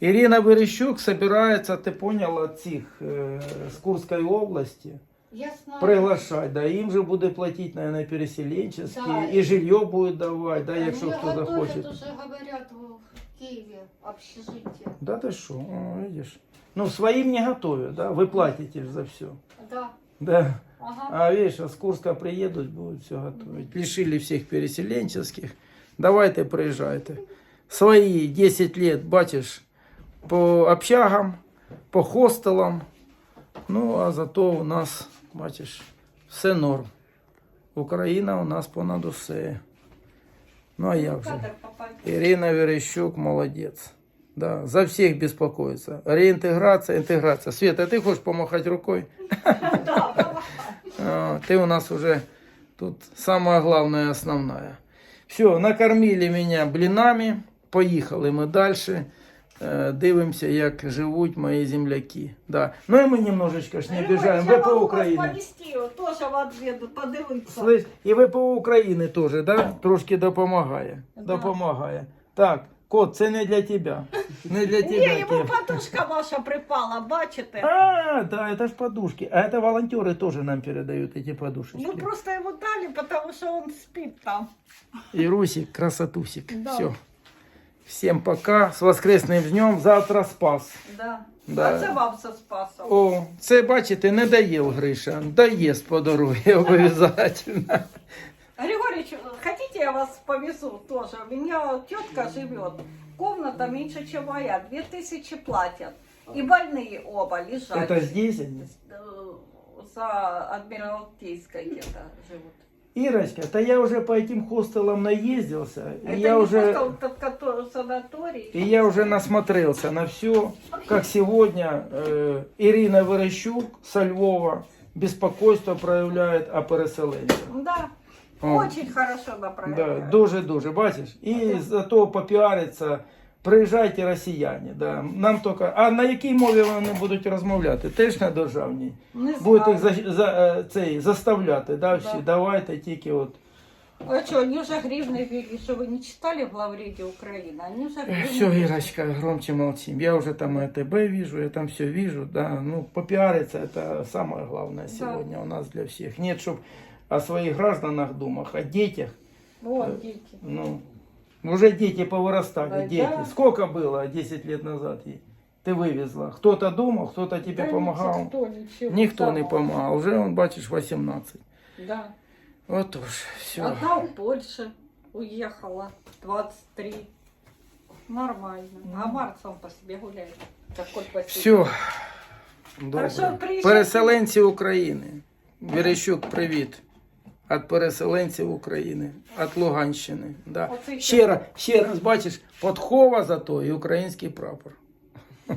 Ирина Верещук собирается, ты понял, от цих э, с Курской области Я знаю. приглашать, да, им же буде платить, наверное, переселенческие, Да. и жилье будет давать, да, Они якщо кто готовят захочет. уже, говорят, в Киеве общежитие. Да ты что, видишь. Ну, своим не готовят, да, вы платите ж за все. Да. Да. Ага. А видишь, а с Курска приедут, будут все готовить. Лишили всех переселенческих. Давайте приезжайте. Свои 10 лет, бачишь, по общагам, по хостелам. Ну, а зато у нас, бачиш, все норм. Україна у нас понад усе. Ну, а як же? Ирина Верещук молодец. Да, за всех беспокоится. Реинтеграция, интеграция. Света, ты хочешь помахать рукой? Ты у нас уже тут самая главная, основная. Все, накормили меня блинами, поїхали ми далі. Е, Дивимося, як живуть мої земляки. Да. Ну і ми немножечко ж не обіжаємо. Я ВПО могу України. повести, теж в ответ подивитися. Слышь, і ВПО України теж, да? Трошки допомагає. Да. Допомагає. Так, кот, це не для тебе. Не для тебе. Ні, йому Кеп. подушка ваша припала, бачите? А, да, это ж подушки. А это волонтеры тоже нам передают эти подушечки. Ми просто йому дали, тому що він спить там. И Русик, красотусик. Да. Все. Всем пока. С воскресним днем. Завтра спас. Да. Да. А це вам все спасав. О, це бачите, не доїв Гриша. Доїсть по дорозі обов'язково. Григорьевич, хотите я вас повезу тоже? У меня тетка живет. Комната меньше, чем моя. Две тысячи платят. И больные оба лежат. Это здесь они? Э, За Адмиралтейской где-то живут. Ирочка, да я уже по этим хостелам наездился. И Это я не уже... просто тот, санаторий. И я уже насмотрелся на все, как сегодня э, Ирина Верещук со Львова беспокойство проявляет о переселенцях. Да, О. очень хорошо Да, направляют. дуже-дуже, бачиш? І зато попіариться, приїжджайте росіяни. Да. Нам тільки... А на якій мові вони будуть розмовляти? Теж на державній. Не їх за, за, е, цей, заставляти, да, всі. Да. Давайте тільки от. А что, они уже гривны ввели, что вы не читали в Лавреде Украины? Они уже гривны Все, ввели. Ирочка, громче молчим. Я уже там АТБ вижу, я там все вижу, да. Ну, попиариться это самое главное сегодня у нас для всех. Нет, чтобы о своих гражданах думах, о детях. Вот дети. Ну, уже дети повырастали, Да, дети. да. Сколько было 10 лет назад ей? Ты вывезла. Кто-то думал, кто-то тебе Да помогал. Никто, ничего. Никто не Сама. помогал. Уже, он, бачишь, 18. Да. Вот уж, все. Одна в Польше уехала, 23. Нормально. А Марк сам по себе гуляет. Такой. Все. Хорошо, приїжджайте. Переселенці України. Верещук, привіт. Від переселенців України, від Луганщини. Да. Оце Ще раз, ще раз бачиш, подхова зато і український прапор.